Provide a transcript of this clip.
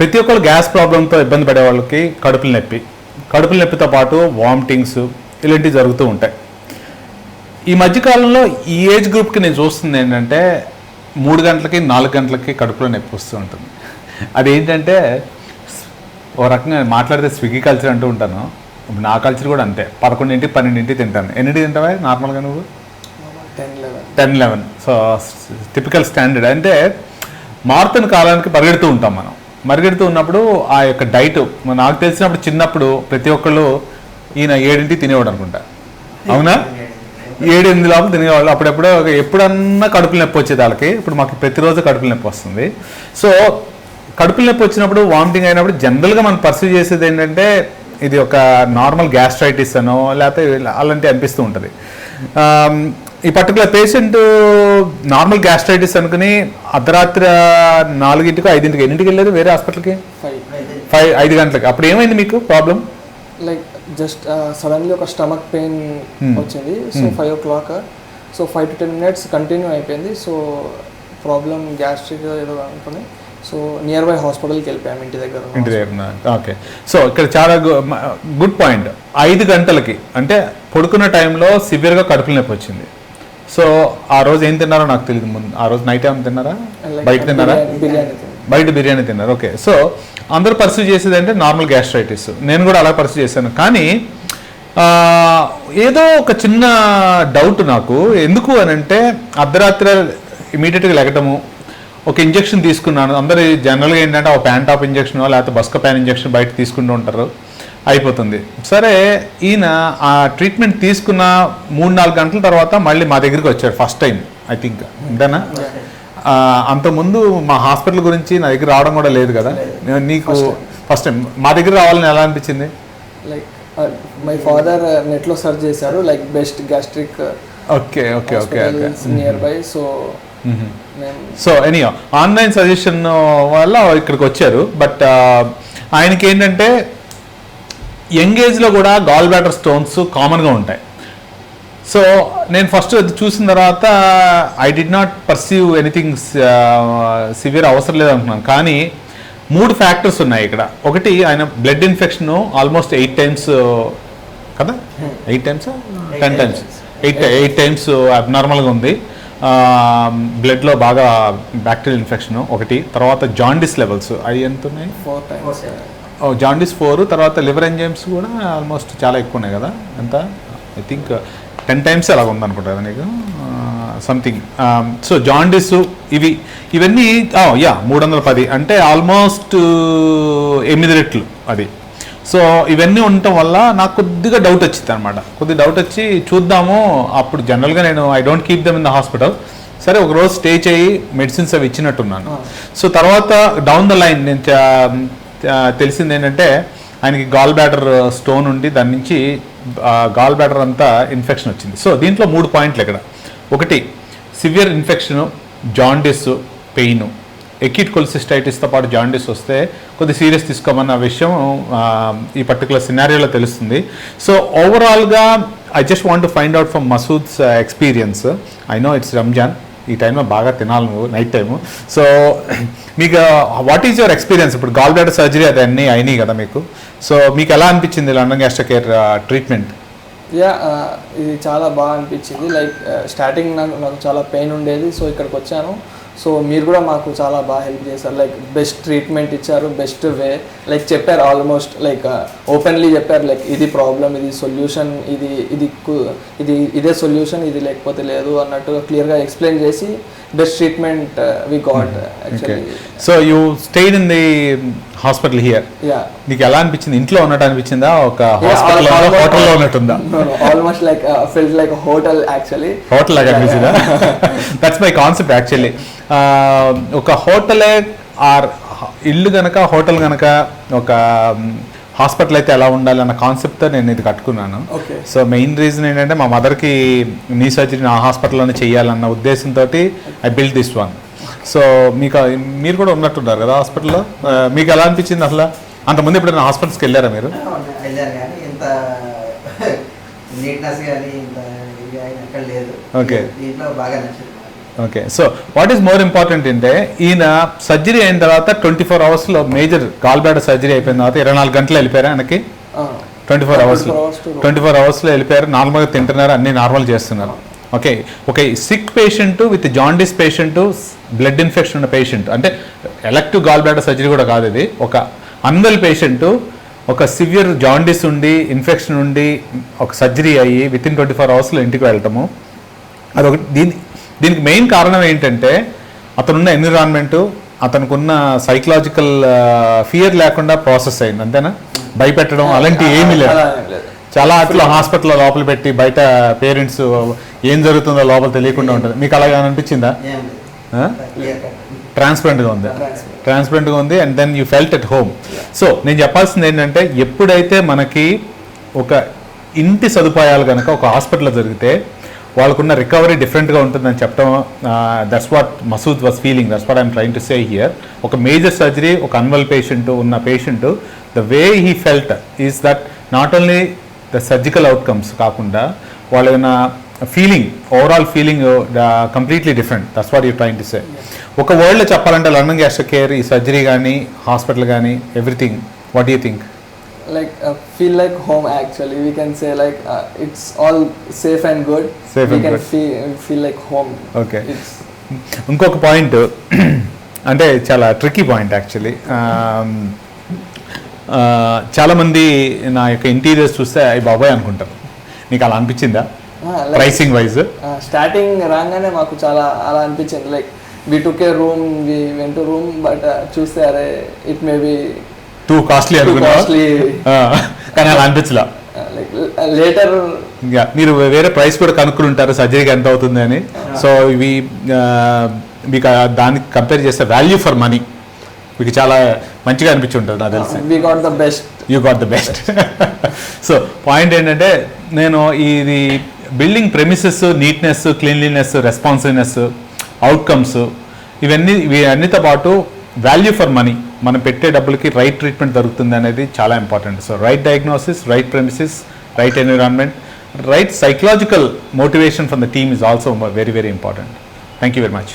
ప్రతి ఒక్కరు గ్యాస్ ప్రాబ్లంతో ఇబ్బంది పడే వాళ్ళకి కడుపుల నొప్పి. కడుపుల నొప్పితో పాటు వామిటింగ్స్ ఇలాంటివి జరుగుతూ ఉంటాయి. ఈ మధ్యకాలంలో ఈ ఏజ్ గ్రూప్కి నేను చూస్తుంది ఏంటంటే మూడు గంటలకి నాలుగు గంటలకి కడుపులో నొప్పి వస్తూ ఉంటుంది. అదేంటంటే ఓ రకంగా మాట్లాడితే స్విగ్గీ కల్చర్ అంటూ ఉంటాను. నా కల్చర్ కూడా అంతే. పదకొండింటికి పన్నెండింటికి తింటాను. ఎన్నింటికి తింటావా నార్మల్గా నువ్వు? Ten eleven. So typical standard. అంటే మారుతున్న కాలానికి పరిగెడుతూ ఉంటాం మనం. మరుగెడుతూ ఉన్నప్పుడు ఆ యొక్క డైట్ నాకు తెలిసినప్పుడు చిన్నప్పుడు ప్రతి ఒక్కళ్ళు ఈయన ఏడింటి తినేవాడు అనుకుంటా. అవునా? ఏడు ఎనిమిది లోపల తినేవాళ్ళు. అప్పుడెప్పుడో ఎప్పుడన్నా కడుపుల నొప్పి వచ్చేది వాళ్ళకి. ఇప్పుడు మాకు ప్రతిరోజు కడుపుల నొప్పి వస్తుంది. సో కడుపుల నొప్పి వచ్చినప్పుడు వామిటింగ్ అయినప్పుడు జనరల్గా మనం పర్సీవ్ చేసేది ఏంటంటే ఇది ఒక నార్మల్ గ్యాస్ట్రైటిస్ అనో లేకపోతే అలాంటివి అనిపిస్తూ ఉంటుంది. ఈ పర్టికులర్ పేషెంట్ నార్మల్ గ్యాస్ట్రైటిస్ అనుకుని అర్ధరాత్రి నాలుగింటికి ఐదింటికి ఎన్నింటికి వెళ్ళేది వేరే హాస్పిటల్కి? ఫైవ్. ఫైవ్ ఐదు గంటలకి. అప్పుడు ఏమైంది మీకు ప్రాబ్లం లైక్ జస్ట్ సడన్లీ ఒక స్టమక్ పెయిన్ Hmm. వచ్చింది. So five o'clock. So five to ten minutes continue అయిపోయింది. సో ప్రాబ్లం గ్యాస్ట్రిక్ ఏదో అనుకుని సో నియర్ బై హాస్పిటల్కి వెళ్ళిపోయాము ఇంటి దగ్గర ఇంటి దగ్గర ఓకే. సో ఇక్కడ చాలా గుడ్ పాయింట్. ఐదు గంటలకి. అంటే పడుకున్న టైంలో సివియర్గా కడుపుల నొప్పి వచ్చింది. సో ఆ రోజు ఏం తిన్నారో నాకు తెలియదు ముందు. ఆ రోజు నైట్ ఏమైనా తిన్నారా? బయట తిన్నారా. బయట బిర్యానీ తిన్నారు. ఓకే సో అందరూ పర్సూ చేసేది అంటే నార్మల్ గ్యాస్ట్రైటిస్ నేను కూడా అలా పర్సూ చేశాను. కానీ ఏదో ఒక చిన్న డౌట్ నాకు. ఎందుకు అని అంటే అర్ధరాత్రి ఇమీడియట్గా లెగటము ఒక ఇంజెక్షన్ తీసుకున్నాను. అందరు జనరల్గా ఏంటంటే ఒక ప్యాన్ టాప్ ఇంజెక్షన్ లేకపోతే బస్క ప్యాన్ ఇంజెక్షన్ బయట తీసుకుంటూ ఉంటారు. అయిపోతుంది. సరే ఈయన ఆ ట్రీట్మెంట్ తీసుకున్న మూడు నాలుగు గంటల తర్వాత మళ్ళీ మా దగ్గరికి వచ్చాడు ఫస్ట్ టైం ఐ థింక్. అంతేనా అంతకుముందు మా హాస్పిటల్ గురించి నా దగ్గర రావడం కూడా లేదు కదా. నీకు ఫస్ట్ టైం. మా దగ్గర రావాలని ఎలా అనిపించింది? లైక్ మై ఫాదర్ నెట్లో సెర్చ్ చేశారు like best gastric okay okay okay nearby so so any online suggestion వల్ల ఇక్కడికి వచ్చారు. బట్ ఆయనకి ఏంటంటే యంగ్ ఏజ్లో కూడా గాల్ బ్లాడర్ స్టోన్స్ కామన్గా ఉంటాయి. సో నేను ఫస్ట్ అది చూసిన తర్వాత I did not perceive anything severe అవసరం లేదు అనుకున్నాను. కానీ మూడు ఫ్యాక్టర్స్ ఉన్నాయి ఇక్కడ. ఒకటి ఆయన blood infection almost eight times కదా? Eight times ten times eight eight times అబ్నార్మల్గా ఉంది. బ్లడ్లో బాగా బ్యాక్టీరియల్ ఇన్ఫెక్షన్ ఒకటి. తర్వాత జాండిస్ లెవెల్స్ అవి ఎంత ఉన్నాయి? ఫోర్ టైమ్స్ జాండిస్ ఫోర్ తర్వాత లివర్ ఎంజైమ్స్ కూడా ఆల్మోస్ట్ చాలా ఎక్కువ ఉన్నాయి కదా? ఎంత? ఐ థింక్ టెన్ టైమ్స్ అలాగ ఉందనుకుంటా కదా నీకు? సంథింగ్ సో జాండిస్ ఇవి ఇవన్నీ యా మూడు వందల పది అంటే ఆల్మోస్ట్ ఎనిమిది రెట్లు అది. సో ఇవన్నీ ఉండటం వల్ల నాకు కొద్దిగా డౌట్ వచ్చింది అనమాట కొద్దిగా డౌట్ వచ్చి చూద్దాము. అప్పుడు జనరల్గా నేను I don't keep them in the hospital సరే ఒక రోజు స్టే చేయి మెడిసిన్స్ అవి ఇచ్చినట్టున్నాను. సో తర్వాత డౌన్ ద లైన్ నేను ఆ, తెలిసింది ఏంటంటే ఆయనకి గాల్ బ్యాటర్ స్టోన్ ఉండి దాని నుంచి గాల్ బ్యాటర్ అంతా ఇన్ఫెక్షన్ వచ్చింది. సో దీంట్లో మూడు పాయింట్లు ఇక్కడ. ఒకటి severe infection jaundice pain acute కొలిసిస్టైటిస్తో పాటు జాండిస్ వస్తే కొద్ది సీరియస్ తీసుకోమన్న విషయం ఈ పర్టికులర్ సినారియోలో తెలుస్తుంది. సో ఓవరాల్గా I just want to find out from Masood's experience I know it's Ramzan ఈ టైంలో బాగా తినాలి నువ్వు నైట్ టైము సో మీకు వాట్ ఈజ్ యువర్ ఎక్స్పీరియన్స్ ఇప్పుడు గాల్ బ్లాడర్ సర్జరీ అది అన్నీ అయినాయి కదా మీకు. సో మీకు ఎలా అనిపించింది London gastro care treatment yeah ఇది చాలా బాగా అనిపించింది. లైక్ స్టార్టింగ్ uh, నాకు నాకు చాలా పెయిన్ ఉండేది. సో ఇక్కడికి వచ్చాను. సో మీరు కూడా మాకు చాలా బాగా హెల్ప్ చేశారు. లైక్ బెస్ట్ ట్రీట్మెంట్ ఇచ్చారు బెస్ట్ వే. లైక్ చెప్పారు ఆల్మోస్ట్ లైక్ ఓపెన్లీ చెప్పారు లైక్ ఇది ప్రాబ్లం ఇది సొల్యూషన్ ఇది ఇది ఇది ఇదే సొల్యూషన్ ఇది లేకపోతే లేదు అన్నట్టు క్లియర్గా ఎక్స్ప్లెయిన్ చేసి best treatment we actually so you stayed in the hospital here yeah నీకు ఎలా అనిపించింది? ఇంట్లో ఉన్నట్టు అనిపించిందా ఒక హాస్పిటల్ హోటల్లో ఉన్నట్టుందా? Almost like felt like hotel actually hotel లాగా అనిపించిందా? దట్స్ మై కాన్సెప్ట్ యాక్చువల్లీ ఒక హోటలే ఆర్ ఇల్లు గనక హోటల్ గనక ఒక హాస్పిటల్ అయితే ఎలా ఉండాలి అన్న కాన్సెప్ట్తో నేను ఇది కట్టుకున్నాను. ఓకే. సో మెయిన్ రీజన్ ఏంటంటే మా మదర్కి నీ సర్జరీ నా హాస్పిటల్లోనే చేయాలన్న ఉద్దేశంతో I build this one. So మీకు మీరు కూడా ఉన్నట్టున్నారు కదా హాస్పిటల్లో? మీకు ఎలా అనిపించింది అసలు? అంతకుముందు ఎప్పుడైనా హాస్పిటల్స్కి వెళ్ళారా మీరు? Okay. దీంట్లో బాగా నచ్చింది. Okay so what is more important అంటే ఈయన సర్జరీ అయిన తర్వాత ట్వంటీ ఫోర్ అవర్స్లో మేజర్ గాల్ బ్లాడర్ సర్జరీ అయిపోయిన తర్వాత ఇరవై నాలుగు గంటలు వెళ్ళిపోయారా ఆయనకి? ట్వంటీ ఫోర్ అవర్స్లో ట్వంటీ ఫోర్ అవర్స్లో వెళ్ళిపోయారు నార్మల్గా తింటున్నారు అన్ని నార్మల్ చేస్తున్నారు. ఓకే ఒక sick patient with jaundice patient blood infection ఉన్న పేషెంట్ అంటే ఎలక్టివ్ గాల్ బ్లాడర్ సర్జరీ కూడా కాదు ఇది. ఒక అన్వెల్ పేషెంట్ ఒక సివియర్ జాండిస్ ఉండి ఇన్ఫెక్షన్ ఉండి ఒక సర్జరీ అయ్యి విత్ ఇన్ ట్వంటీ ఫోర్ అవర్స్లో ఇంటికి వెళ్ళటము. అదొక దీని దీనికి మెయిన్ కారణం ఏంటంటే అతనున్న ఎన్విరాన్మెంట్ అతనుకున్న సైకలాజికల్ ఫియర్ లేకుండా ప్రాసెస్ అయింది అంతేనా? భయపెట్టడం అలాంటివి ఏమీ లేదు. చాలా అట్లా హాస్పిటల్లో లోపల పెట్టి బయట పేరెంట్స్ ఏం జరుగుతుందో లోపల తెలియకుండా ఉంటుంది. మీకు అలాగే అనిపించిందా? ట్రాన్స్పరెంట్గా ఉంది. ట్రాన్స్పరెంట్గా ఉంది and then you felt at home so నేను చెప్పాల్సింది ఏంటంటే ఎప్పుడైతే మనకి ఒక ఇంటి సదుపాయాలు కనుక ఒక హాస్పిటల్లో జరిగితే వాళ్ళకున్న రికవరీ డిఫరెంట్గా ఉంటుందని చెప్పడం that's what Masood was feeling that's what I'm trying to say here ఒక మేజర్ సర్జరీ ఒక అన్వల్ పేషెంట్ ఉన్న patient the way he felt is that not only the surgical outcomes కాకుండా వాళ్ళ feeling overall feeling completely different that's what you trying to say ఒక వరల్డ్లో చెప్పాలంటే London gastric care ఈ surgery కానీ hospital కానీ everything what you think like uh, feel like home actually. We can say like uh, it's all safe and good. Safe we and can good. feel feel like home. Okay. it's ఇంకొక point అంటే చాలా tricky point actually చాలామంది నా యొక్క interiors చూస్తే అవి బాబాయ్ అనుకుంటారు. నీకు అలా అనిపించిందా? like ప్రైసింగ్ వైజ్ స్టార్టింగ్ రాగానే మాకు చాలా అలా అనిపించింది. Like we took a room we went room but చూస్తే అరే it may be too costly అనుకున్నా కానీ అలా అనిపించలా. లేటర్ మీరు వేరే ప్రైస్ కూడా కనుక్కుని ఉంటారు సర్జరీకి ఎంత అవుతుంది అని. సో ఇవి మీకు దానికి కంపేర్ చేస్తే వాల్యూ ఫర్ మనీ మీకు చాలా మంచిగా అనిపించి ఉంటుంది నాకు తెలిసి. We got the best you got the best so point ఏంటంటే నేను ఇది building premises neatness cleanliness responsiveness outcomes ఇవన్నీ ఇవి అన్నితో పాటు వాల్యూ ఫర్ మనీ మనం పెట్టే డబ్బులకి రైట్ ట్రీట్మెంట్ దొరుకుతుంది అనేది చాలా important so right diagnosis right premises right environment right psychological motivation from the team is also very very important thank you very much